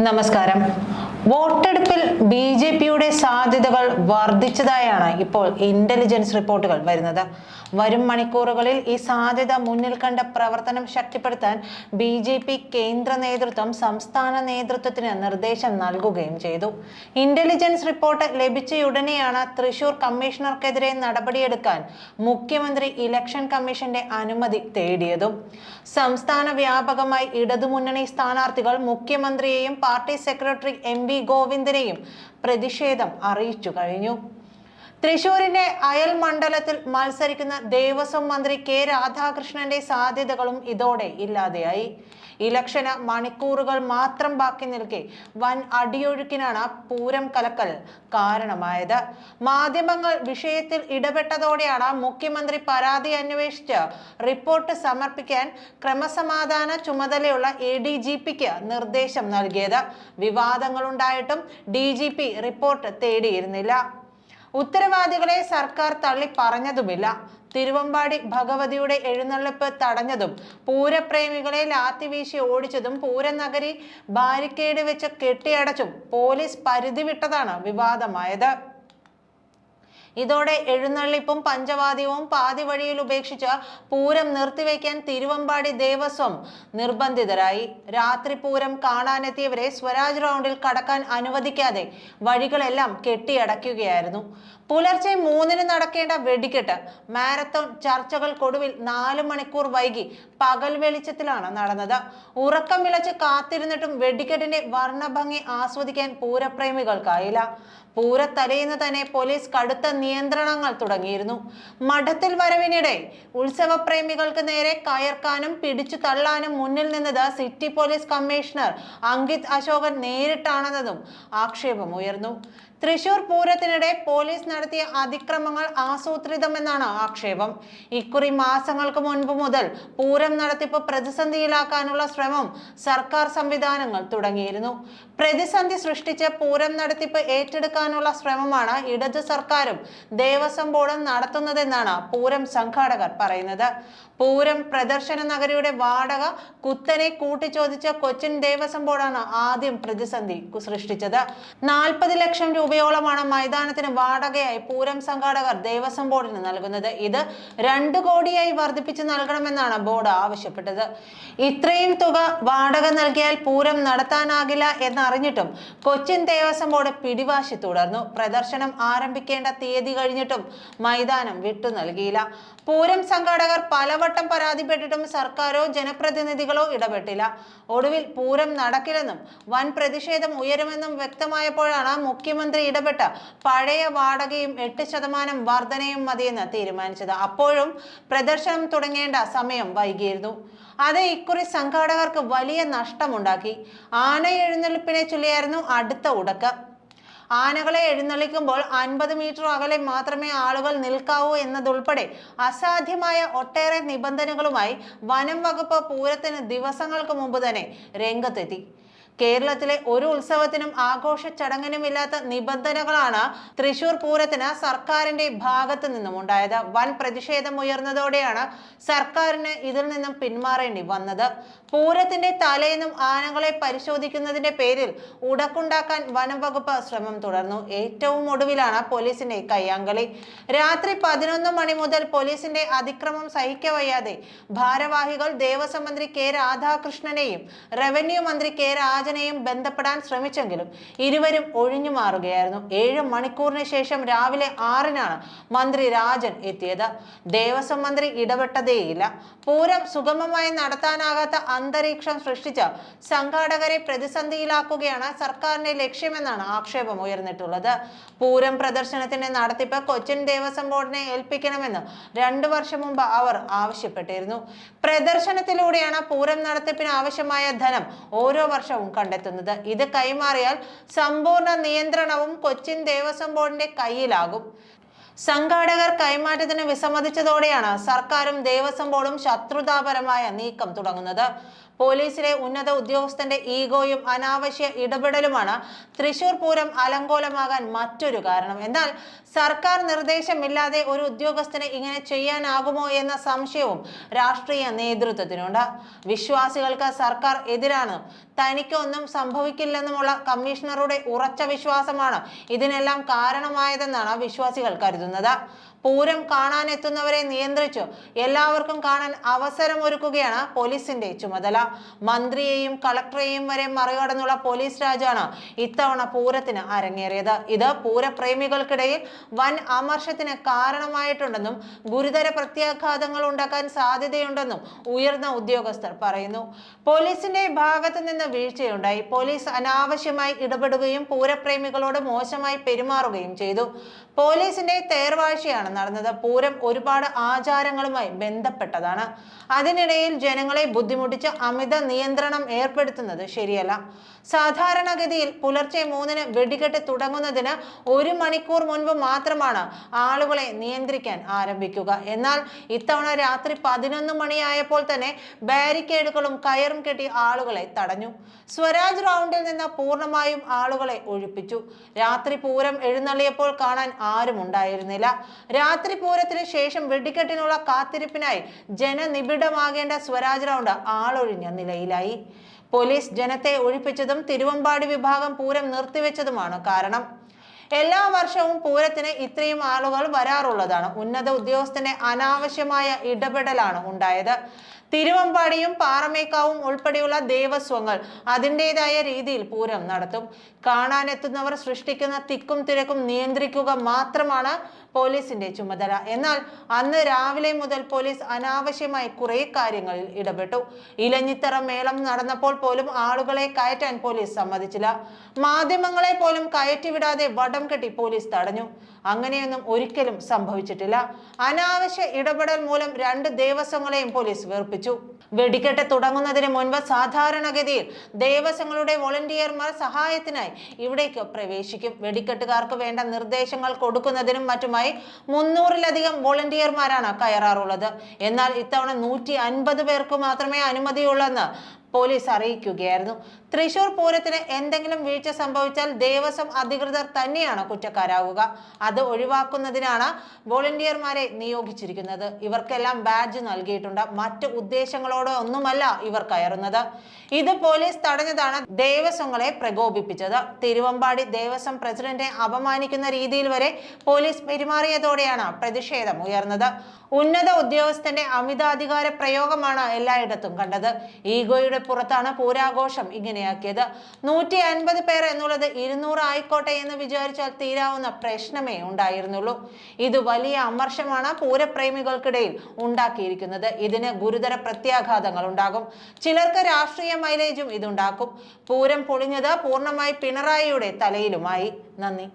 നമസ്കാരം. വോട്ടെടുപ്പിൽ B J പിയുടെ സാധ്യതകൾ വർദ്ധിച്ചതായാണ് ഇപ്പോൾ ഇന്റലിജൻസ് റിപ്പോർട്ടുകൾ വരുന്നത്. വരും മണിക്കൂറുകളിൽ ഈ സാധ്യത മുന്നിൽ കണ്ട പ്രവർത്തനം ശക്തിപ്പെടുത്താൻ ബി ജെ പി കേന്ദ്ര നേതൃത്വം സംസ്ഥാന നേതൃത്വത്തിന് നിർദ്ദേശം നൽകുകയും ചെയ്തു. ഇന്റലിജൻസ് റിപ്പോർട്ട് ലഭിച്ചയുടനെയാണ് തൃശൂർ കമ്മീഷണർക്കെതിരെ നടപടിയെടുക്കാൻ മുഖ്യമന്ത്രി ഇലക്ഷൻ കമ്മീഷന്റെ അനുമതി തേടിയതും. സംസ്ഥാന വ്യാപകമായി ഇടതുമുന്നണി സ്ഥാനാർത്ഥികൾ മുഖ്യമന്ത്രിയെയും പാർട്ടി സെക്രട്ടറി എം വി ഗോവിന്ദനെയും പ്രതിഷേധം അറിയിച്ചു കഴിഞ്ഞു. തൃശൂരിന്റെ അയൽ മണ്ഡലത്തിൽ മത്സരിക്കുന്ന ദേവസ്വം മന്ത്രി കെ രാധാകൃഷ്ണന്റെ സാധ്യതകളും ഇതോടെ ഇല്ലാതെയായി. ഇലക്ഷന് മണിക്കൂറുകൾ മാത്രം ബാക്കി നിൽക്കെ വൻ അടിയൊഴുക്കിനാണ് പൂരം കലക്കൽ കാരണമായത്. മാധ്യമങ്ങൾ വിഷയത്തിൽ ഇടപെട്ടതോടെയാണ് മുഖ്യമന്ത്രി പരാതി അന്വേഷിച്ച് റിപ്പോർട്ട് സമർപ്പിക്കാൻ ക്രമസമാധാന ചുമതലയുള്ള എ ഡി ജി പിക്ക് നിർദ്ദേശം നൽകിയത്. വിവാദങ്ങളുണ്ടായിട്ടും ഡി ജി പി റിപ്പോർട്ട് തേടിയിരുന്നില്ല. ഉത്തരവാദികളെ സർക്കാർ തള്ളി പറഞ്ഞതുമില്ല. തിരുവമ്പാടി ഭഗവതിയുടെ എഴുന്നള്ളിപ്പ് തടഞ്ഞതും പൂരപ്രേമികളെ ലാത്തിവീശി ഓടിച്ചതും പൂരനഗരി ബാരിക്കേഡ് വെച്ച് കെട്ടിയടച്ചും പോലീസ് പരിധി വിട്ടതാണ് വിവാദമായത്. ഇതോടെ എഴുന്നള്ളിപ്പും പഞ്ചവാദ്യവും പാതി വഴിയിൽ ഉപേക്ഷിച്ച് പൂരം നിർത്തിവെക്കാൻ തിരുവമ്പാടി ദേവസ്വം നിർബന്ധിതരായി. രാത്രി പൂരം കാണാനെത്തിയവരെ സ്വരാജ് റൗണ്ടിൽ കടക്കാൻ അനുവദിക്കാതെ വഴികളെല്ലാം കെട്ടിയടയ്ക്കുകയായിരുന്നു. പുലർച്ചെ മൂന്നിന് നടക്കേണ്ട വെടിക്കെട്ട് മാരത്തോൺ ചർച്ചകൾക്കൊടുവിൽ നാല് മണിക്കൂർ വൈകി പകൽ വെളിച്ചത്തിലാണ് നടന്നത്. ഉറക്കം വിളച്ച് കാത്തിരുന്നിട്ടും വെടിക്കെട്ടിന്റെ വർണഭംഗി ആസ്വദിക്കാൻ പൂരപ്രേമികൾക്കായില്ല പൂരത്തലേന്ന് തന്നെ പോലീസ് കടുത്ത നിയന്ത്രണങ്ങൾ തുടങ്ങിയിരുന്നു. മഠത്തിൽ വരവിനിടെ ഉത്സവപ്രേമികൾക്ക് നേരെ കയർക്കാനും പിടിച്ചു തള്ളാനും മുന്നിൽ നിന്നത് city police commissioner Ankit Ashokan നേരിട്ടാണെന്നതും ആക്ഷേപമുയർന്നു തൃശൂർ പൂരത്തിനിടെ പോലീസ് നടത്തിയ അതിക്രമങ്ങൾ ആസൂത്രിതമെന്നാണ് ആക്ഷേപം. ഇക്കുറി മാസങ്ങൾക്ക് മുൻപ് മുതൽ പൂരം നടത്തിപ്പ് പ്രതിസന്ധിയിലാക്കാനുള്ള ശ്രമം സർക്കാർ സംവിധാനങ്ങൾ തുടങ്ങിയിരുന്നു. പ്രതിസന്ധി സൃഷ്ടിച്ച് പൂരം നടത്തിപ്പ് ഏറ്റെടുക്കാനുള്ള ശ്രമമാണ് ഇടതു സർക്കാരും ദേവസ്വം ബോർഡും നടത്തുന്നതെന്നാണ് പൂരം സംഘാടകർ പറയുന്നത്. പൂരം പ്രദർശന നഗരിയുടെ വാടക കുത്തനെ കൂട്ടിച്ചോദിച്ച കൊച്ചിൻ ദേവസ്വം ബോർഡാണ് ആദ്യം പ്രതിസന്ധി സൃഷ്ടിച്ചത്. നാൽപ്പത് ലക്ഷം രൂപയോളമാണ് മൈതാനത്തിന് വാടകയായി പൂരം സംഘാടകർ ദേവസ്വം ബോർഡിന് നൽകുന്നത്. ഇത് രണ്ട് കോടിയായി വർദ്ധിപ്പിച്ച് നൽകണമെന്നാണ് ബോർഡ് ആവശ്യപ്പെട്ടത്. ഇത്രയും തുക വാടക നൽകിയാൽ പൂരം നടത്താനാകില്ല എന്നറിഞ്ഞിട്ടും കൊച്ചിൻ ദേവസ്വം ബോർഡ് പിടിവാശി തുടർന്നു. പ്രദർശനം ആരംഭിക്കേണ്ട തീയതി കഴിഞ്ഞിട്ടും മൈതാനം വിട്ടു നൽകിയില്ല. പൂരം സംഘാടകർ പലവട്ടം പരാതിപ്പെട്ടിട്ടും സർക്കാരോ ജനപ്രതിനിധികളോ ഇടപെട്ടില്ല. ഒടുവിൽ പൂരം നടക്കില്ലെന്നും വൻ പ്രതിഷേധം ഉയരുമെന്നും വ്യക്തമായപ്പോഴാണ് മുഖ്യമന്ത്രി ഇടപെട്ട പഴയ വാടകയും എട്ട് ശതമാനം വർധനയും മതിയെന്ന് തീരുമാനിച്ചത്. അപ്പോഴും പ്രദർശനം തുടങ്ങേണ്ട സമയം വൈകിയിരുന്നു. അത് ഇക്കുറി സംഘാടകർക്ക് വലിയ നഷ്ടമുണ്ടാക്കി. ആന എഴുന്നള്ളിപ്പിനെ ചൊല്ലിയായിരുന്നു അടുത്ത ഉടക്ക്. ആനകളെ എഴുന്നള്ളിക്കുമ്പോൾ അൻപത് മീറ്റർ അകലെ മാത്രമേ ആളുകൾ നിൽക്കാവൂ എന്നതുൾപ്പെടെ അസാധ്യമായ ഒട്ടേറെ നിബന്ധനകളുമായി വനം വകുപ്പ് പൂരത്തിന് ദിവസങ്ങൾക്ക് മുമ്പ് തന്നെ രംഗത്തെത്തി. കേരളത്തിലെ ഒരു ഉത്സവത്തിനും ആഘോഷ ചടങ്ങിനുമില്ലാത്ത നിബന്ധനകളാണ് തൃശൂർ പൂരത്തിന് സർക്കാരിന്റെ ഭാഗത്തു നിന്നും ഉണ്ടായത്. വൻ പ്രതിഷേധം ഉയർന്നതോടെയാണ് സർക്കാരിന് ഇതിൽ നിന്നും പിന്മാറേണ്ടി വന്നത്. പൂരത്തിന്റെ തലേന്നും ആനകളെ പരിശോധിക്കുന്നതിന്റെ പേരിൽ ഉടക്കുണ്ടാക്കാൻ വനം വകുപ്പ് ശ്രമം തുടർന്നു. ഏറ്റവും ഒടുവിലാണ് പോലീസിന്റെ കയ്യാങ്കളി. രാത്രി പതിനൊന്ന് മണി മുതൽ പോലീസിന്റെ അതിക്രമം സഹിക്കവയ്യാതെ ഭാരവാഹികൾ ദേവസ്വം മന്ത്രി കെ രാധാകൃഷ്ണനെയും റവന്യൂ മന്ത്രി കെ രാജനെയും ബന്ധപ്പെടാൻ ശ്രമിച്ചെങ്കിലും ഇരുവരും ഒഴിഞ്ഞു മാറുകയായിരുന്നു. ഏഴ് മണിക്കൂറിന് ശേഷം രാവിലെ ആറിനാണ് മന്ത്രി രാജൻ എത്തിയത്. ദേവസ്വം മന്ത്രി ഇടപെട്ടതേയില്ല. പൂരം സുഗമമായി നടത്താനാകാത്ത അന്തരീക്ഷം സൃഷ്ടിച്ച സംഘാടകരെ പ്രതിസന്ധിയിലാക്കുകയാണ് സർക്കാരിന്റെ ലക്ഷ്യമെന്നാണ് ആക്ഷേപം ഉയർന്നിട്ടുള്ളത്. പൂരം പ്രദർശനത്തിന്റെ നടത്തിപ്പ് കൊച്ചിൻ ദേവസ്വം ബോർഡിനെ ഏൽപ്പിക്കണമെന്ന് രണ്ടു വർഷം മുമ്പ് അവർ ആവശ്യപ്പെട്ടിരുന്നു. പ്രദർശനത്തിലൂടെയാണ് പൂരം നടത്തിപ്പിന് ആവശ്യമായ ധനം ഓരോ വർഷവും കണ്ടെത്തുന്നത്. ഇത് കൈമാറിയാൽ സമ്പൂർണ നിയന്ത്രണവും കൊച്ചിൻ ദേവസ്വം ബോർഡിന്റെ കയ്യിലാകും. സംഘാടകർ കൈമാറ്റത്തിന് വിസമ്മതിച്ചതോടെയാണ് സർക്കാരും ദേവസ്വം ബോർഡും ശത്രുതാപരമായ നീക്കം തുടങ്ങുന്നത്. പോലീസിലെ ഉന്നത ഉദ്യോഗസ്ഥന്റെ ഈഗോയും അനാവശ്യ ഇടപെടലുമാണ് തൃശൂർ പൂരം അലങ്കോലമാകാൻ മറ്റൊരു കാരണം. എന്നാൽ സർക്കാർ നിർദ്ദേശമില്ലാതെ ഒരു ഉദ്യോഗസ്ഥന് ഇങ്ങനെ ചെയ്യാനാകുമോ എന്ന സംശയവും രാഷ്ട്രീയ നേതൃത്വത്തിനുണ്ട്. വിശ്വാസികൾക്ക് സർക്കാർ എതിരാണ്. തനിക്കൊന്നും സംഭവിക്കില്ലെന്നുമുള്ള കമ്മീഷണറുടെ ഉറച്ച വിശ്വാസമാണ് ഇതിനെല്ലാം കാരണമായതെന്നാണ് വിശ്വാസികൾ കരുതുന്നത്. പൂരം കാണാൻ എത്തുന്നവരെ നിയന്ത്രിച്ചു. എല്ലാവർക്കും കാണാൻ അവസരം ഒരുക്കുകയാണ് പോലീസിന്റെ ചുമതല. മന്ത്രിയെയും കളക്ടറെയും വരെ മറികടന്നുള്ള പോലീസ് രാജാണ് ഇത്തവണ പൂരത്തിന് അരങ്ങേറിയത്. ഇത് പൂരപ്രേമികൾക്കിടയിൽ വൻ അമർഷത്തിന് കാരണമായിട്ടുണ്ടെന്നും ഗുരുതര പ്രത്യാഘാതങ്ങൾ ഉണ്ടാക്കാൻ സാധ്യതയുണ്ടെന്നും ഉയർന്ന ഉദ്യോഗസ്ഥർ പറയുന്നു. പോലീസിന്റെ ഭാഗത്ത് നിന്ന് വീഴ്ചയുണ്ടായി. പോലീസ് അനാവശ്യമായി ഇടപെടുകയും പൂരപ്രേമികളോട് മോശമായി പെരുമാറുകയും ചെയ്തു. പോലീസിന്റെ തേർവാഴ്ചയാണ് നടന്നത്. പൂരം ഒരുപാട് ആചാരങ്ങളുമായി ബന്ധപ്പെട്ടതാണ്. അതിനിടയിൽ ജനങ്ങളെ ബുദ്ധിമുട്ടിച്ച് അമിത നിയന്ത്രണം ഏർപ്പെടുത്തുന്നത് ശരിയല്ല. സാധാരണഗതിയിൽ പുലർച്ചെ മൂന്നിന് വെടിക്കെട്ട് തുടങ്ങുന്നതിന് ഒരു മണിക്കൂർ മുൻപ് മാത്രമാണ് ആളുകളെ നിയന്ത്രിക്കാൻ ആരംഭിക്കുക. എന്നാൽ ഇത്തവണ രാത്രി പതിനൊന്ന് മണിയായപ്പോൾ തന്നെ ബാരിക്കേഡുകളും കയറും കെട്ടി ആളുകളെ തടഞ്ഞു. സ്വരാജ് റൗണ്ടിൽ നിന്ന് പൂർണമായും ആളുകളെ ഒഴിപ്പിച്ചു. രാത്രി പൂരം എഴുന്നള്ളിയപ്പോൾ കാണാൻ ആരും ഉണ്ടായിരുന്നില്ല. രാത്രി പൂരത്തിന് ശേഷം വെടിക്കെട്ടിനുള്ള കാത്തിരിപ്പിനായി ജനനിബിഡമാകേണ്ട സ്വരാജ് റൗണ്ട് ആളൊഴിഞ്ഞ നിലയിലായി. പോലീസ് ജനത്തെ ഒഴിപ്പിച്ചതും തിരുവമ്പാടി വിഭാഗം പൂരം നിർത്തിവെച്ചതുമാണ് കാരണം. എല്ലാ വർഷവും പൂരത്തിന് ഇത്രയും ആളുകൾ വരാറുള്ളതാണ്. ഉന്നത ഉദ്യോഗസ്ഥന്റെ അനാവശ്യമായ ഇടപെടലാണ് ഉണ്ടായത്. തിരുവമ്പാടിയും പാറമേക്കാവും ഉൾപ്പെടെയുള്ള ദേവസ്വങ്ങൾ അതിന്റെതായ രീതിയിൽ പൂരം നടത്തും. കാണാനെത്തുന്നവർ സൃഷ്ടിക്കുന്ന തിക്കും തിരക്കും നിയന്ത്രിക്കുക മാത്രമാണ് പോലീസിന്റെ ചുമതല. എന്നാൽ അന്ന് രാവിലെ മുതൽ പോലീസ് അനാവശ്യമായി കുറെ കാര്യങ്ങളിൽ ഇടപെട്ടു. ഇലഞ്ഞിത്തറ മേളം നടന്നപ്പോൾ പോലും ആളുകളെ കയറ്റാൻ പോലീസ് സമ്മതിച്ചില്ല. മാധ്യമങ്ങളെ പോലും കയറ്റിവിടാതെ വടം കെട്ടി പോലീസ് തടഞ്ഞു. അങ്ങനെയൊന്നും ഒരിക്കലും സംഭവിച്ചിട്ടില്ല. അനാവശ്യ ഇടപെടൽ മൂലം രണ്ട് ദേവസ്വങ്ങളെയും പോലീസ് വേർപ്പിച്ചു വെടിക്കെട്ട് തുടങ്ങുന്നതിന് മുൻപ് സാധാരണഗതിയിൽ ദേവസ്വങ്ങളുടെ വോളണ്ടിയർമാർ സഹായത്തിനായി ഇവിടേക്ക് പ്രവേശിക്കും. വെടിക്കെട്ടുകാർക്ക് വേണ്ട നിർദ്ദേശങ്ങൾ കൊടുക്കുന്നതിനും മറ്റുമായി മുന്നൂറിലധികം വോളണ്ടിയർമാരാണ് കയറാറുള്ളത്. എന്നാൽ ഇത്തവണ നൂറ്റി അൻപത് പേർക്ക് മാത്രമേ അനുമതിയുള്ളെന്ന് പോലീസ് അറിയിക്കുകയായിരുന്നു. തൃശൂർ പൂരത്തിന് എന്തെങ്കിലും വീഴ്ച സംഭവിച്ചാൽ ദേവസ്വം അധികൃതർ തന്നെയാണ് കുറ്റക്കാരാവുക. അത് ഒഴിവാക്കുന്നതിനാണ് വോളണ്ടിയർമാരെ നിയോഗിച്ചിരിക്കുന്നത്. ഇവർക്കെല്ലാം ബാഡ്ജ് നൽകിയിട്ടുണ്ട്. മറ്റ് ഉദ്ദേശങ്ങളോടെ ഒന്നുമല്ല ഇവർ കയറുന്നത്. ഇത് പോലീസ് തടഞ്ഞതാണ് ദേവസ്വങ്ങളെ പ്രകോപിപ്പിച്ചത്. തിരുവമ്പാടി ദേവസ്വം പ്രസിഡന്റിനെ അപമാനിക്കുന്ന രീതിയിൽ വരെ പോലീസ് പെരുമാറിയതോടെയാണ് പ്രതിഷേധം ഉയർന്നത്. ഉന്നത ഉദ്യോഗസ്ഥന്റെ അമിതാധികാര പ്രയോഗമാണ് എല്ലായിടത്തും കണ്ടത്. ഈഗോയുടെ പുറത്താണ് പൂരാഘോഷം ഇങ്ങനെയാക്കിയത് നൂറ്റി അൻപത് പേർ എന്നുള്ളത് ഇരുന്നൂറ് ആയിക്കോട്ടെ എന്ന് വിചാരിച്ചാൽ തീരാവുന്ന പ്രശ്നമേ ഉണ്ടായിരുന്നുള്ളൂ. ഇത് വലിയ അമർഷമാണ് പൂരപ്രേമികൾക്കിടയിൽ ഉണ്ടാക്കിയിരിക്കുന്നത്. ഇതിന് ഗുരുതര പ്രത്യാഘാതങ്ങൾ ഉണ്ടാകും. ചിലർക്ക് രാഷ്ട്രീയ മൈലേജും ഇതുണ്ടാക്കും. പൂരം പൊളിഞ്ഞത് പൂർണമായി പിണറായിയുടെ തലയിലുമായി. നന്ദി.